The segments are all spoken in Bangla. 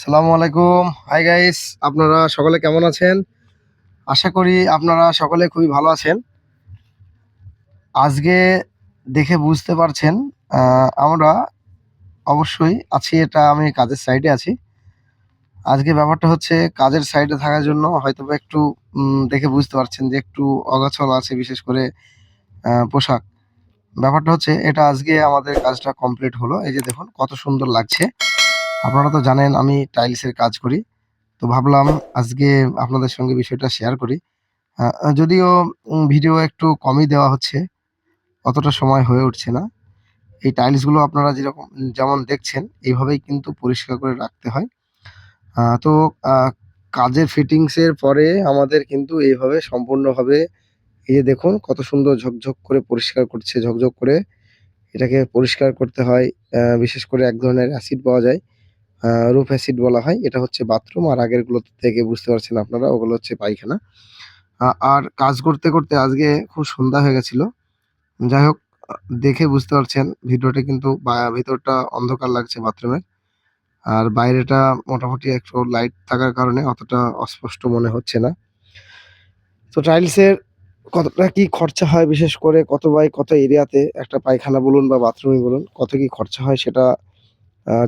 সালামু আলাইকুম। হাই গাইস আপনারা সকলে কেমন আছেন? আশা করি আপনারা সকলে খুবই ভালো আছেন। আজকে দেখে বুঝতে পারছেন আমরা অবশ্যই আছি, এটা আমি কাজের সাইডে আছি। আজকে ব্যাপারটা হচ্ছে, কাজের সাইডে থাকার জন্য হয়তো একটু দেখে বুঝতে পারছেন যে একটু অগাছল আছে, বিশেষ করে পোশাক। ব্যাপারটা হচ্ছে, এটা আজকে আমাদের কাজটা কমপ্লিট হলো। এই যে দেখুন, কত সুন্দর লাগছে। আপনারা তো জানেন আমি টাইলসের কাজ করি। তো ভাবলাম আজকে আপনাদের সঙ্গে বিষয়টা শেয়ার করি। যদিও ভিডিও একটু কমই দেওয়া হচ্ছে, অতটা সময় হয়ে উঠছে না। এই টাইলসগুলো আপনারা যেরকম, যেমন দেখছেন, এইভাবেই কিন্তু পরিষ্কার করে রাখতে হয়। তো কাজের ফিটিংসের পরে আমাদের কিন্তু এইভাবে সম্পূর্ণভাবে, এই যে দেখুন, কত সুন্দর ঝকঝক করে পরিষ্কার করছে, ঝকঝক করে এটাকে পরিষ্কার করতে হয়। বিশেষ করে এক ধরনের অ্যাসিড পাওয়া যায়। রুফ অ্যাসিড বলা হয়। এটা হচ্ছে বাথরুম আর আগেরগুলো থেকে বুঝতে পারছেন আপনারা, ওগুলো হচ্ছে পায়খানা। আর কাজ করতে করতে আজকে খুব সন্ধ্যা হয়ে গেছিল। যাই হোক, দেখে বুঝতে পারছেন, ভিডিওটা কিন্তু ভিতরটা অন্ধকার লাগছে বাথরুমের আর বাইরেটা মোটামুটি একটু লাইট থাকার কারণে অতটা অস্পষ্ট মনে হচ্ছে না। তো টাইলসের কতটা কি খরচা হয় বিশেষ করে, কত বাই কত এরিয়াতে একটা পায়খানা বলুন বা বাথরুমই বলুন, কত কি খরচা হয় সেটা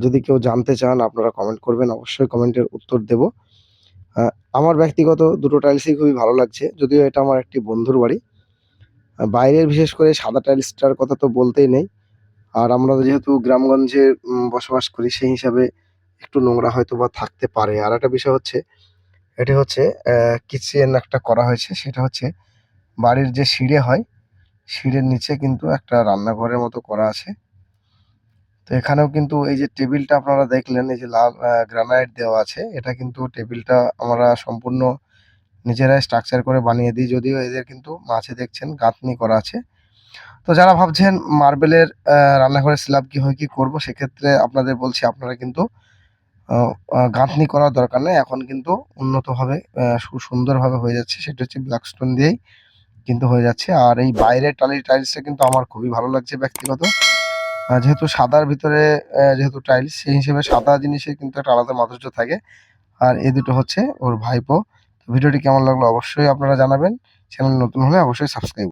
যদি কেউ জানতে চান, আপনারা কমেন্ট করবেন। অবশ্যই কমেন্টের উত্তর দেব। আমার ব্যক্তিগত দুটো টাইলসই খুবই ভালো লাগছে। যদিও এটা আমার একটি বন্ধুর বাড়ি। বাইরের বিশেষ করে সাদা টাইলসটার কথা তো বলতেই নেই। আর আমরা যেহেতু গ্রামগঞ্জে বসবাস করি, সেই হিসাবে একটু নোংরা হয়তো বা থাকতে পারে। আর একটা বিষয় হচ্ছে, এটি হচ্ছে কিচেন একটা করা হয়েছে। সেটা হচ্ছে, বাড়ির যে সিঁড়ে হয়, সিঁড়ের নিচে কিন্তু একটা রান্নাঘরের মতো করা আছে। তো এখানেও কিন্তু এই যে টেবিলটা আপনারা দেখলেন, এই যে লাল গ্রানাইট দেওয়া আছে, এটা কিন্তু টেবিলটা আমরা সম্পূর্ণ নিজেরাই স্ট্রাকচার করে বানিয়ে দিই। যদিও এদের কিন্তু মাঝে দেখছেন গাঁথনি করা আছে। তো যারা ভাবছেন মার্বেলের রান্নাঘরের স্ল্যাব কি হয়, কি করব, সেক্ষেত্রে আপনাদের বলছি আপনারা কিন্তু গাঁথনি করার দরকার নেই। এখন কিন্তু উন্নতভাবে সুন্দরভাবে হয়ে যাচ্ছে। সেটা হচ্ছে ব্ল্যাক স্টোন দিয়েই কিন্তু হয়ে যাচ্ছে। আর এই বাইরের টালি টাইলসটা কিন্তু আমার খুবই ভালো লাগছে ব্যক্তিগত। যেহেতু সাদার ভিতরে যেহেতু টাইলস সেই হিসেবে সাদা জিনিসের কিন্তু একটা আলাদা মাধুর্য থাকে। আর এ দুটো হচ্ছে ওর ভাইপো। ভিডিওটি কেমন লাগল অবশ্যই আপনারা জানাবেন। চ্যানেল নতুন হলে অবশ্যই সাবস্ক্রাইব